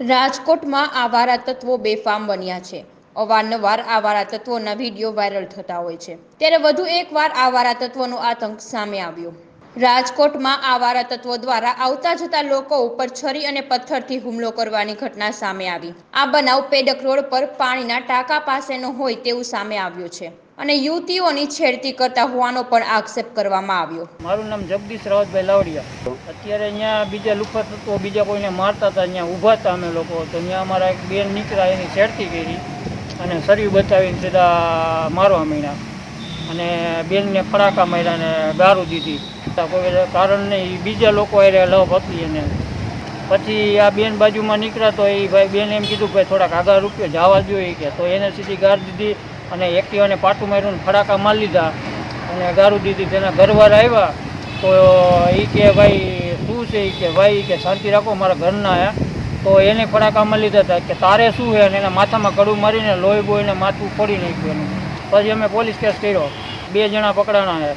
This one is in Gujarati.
રાજકોટમાં આવારા તત્વો બેફામ બન્યા છે. અવારનવાર આવારા તત્વોના વીડિયો વાયરલ થતા હોય છે. ત્યારે વધુ એકવાર આવારા તત્વોનો આતંક સામે આવ્યો. રાજકોટમાં આવારા તત્વો દ્વારા આવતા જતા લોકો ઉપર છરી અને પથ્થરથી હુમલો કરવાની ઘટના સામે આવી. આ બનાવ પેડક રોડ પર પાણીના ટાંકા પાસેનો હોય તેવું સામે આવ્યું છે અને યુવતીઓની છેડતી કરતા હોવાનો પણ આક્ષેપ કરવામાં આવ્યો. મારું નામ જગદીશ રાવતભાઈ લાવડિયા. અત્યારે અહીંયા બીજા લુખા તત્વો બીજા કોઈને મારતા હતા, અહીંયા ઊભા હતા અમે લોકો. તો અહીંયા અમારા એક બેન નીકળ્યા, એની છેડતી કરી અને શરીર બતાવીને સીધા મારવા માંડ્યા. અને બેનને ફડાકા માર્યા ને ગારું દીધી. કોઈ કારણ નહીં બીજા લોકો અરે લવ હતી એને. પછી આ બેન બાજુમાં નીકળ્યા તો એ ભાઈ બેન એમ કીધું ભાઈ થોડાક આગળ રૂપિયો જવા જોઈએ કે. તો એને સીધી ગાર દીધી અને એક્ટિવાને પાટું માર્યું ફડાકા મારી લીધા. અને ગારું દીધી. તેના ઘરવાળા આવ્યા તો એ કે ભાઈ, શું છે એ કે? ભાઈ કે શાંતિ રાખો, મારા ઘરના આવ્યા તો એને ફડાકામાં લીધા હતા. કે તારે શું છે અને એના માથામાં કડું મારીને લોહી બોઈને માથું ફોડી નાખ્યું એનું. પછી અમે પોલીસ કેસ કર્યો. બે જણા પકડાણા છે.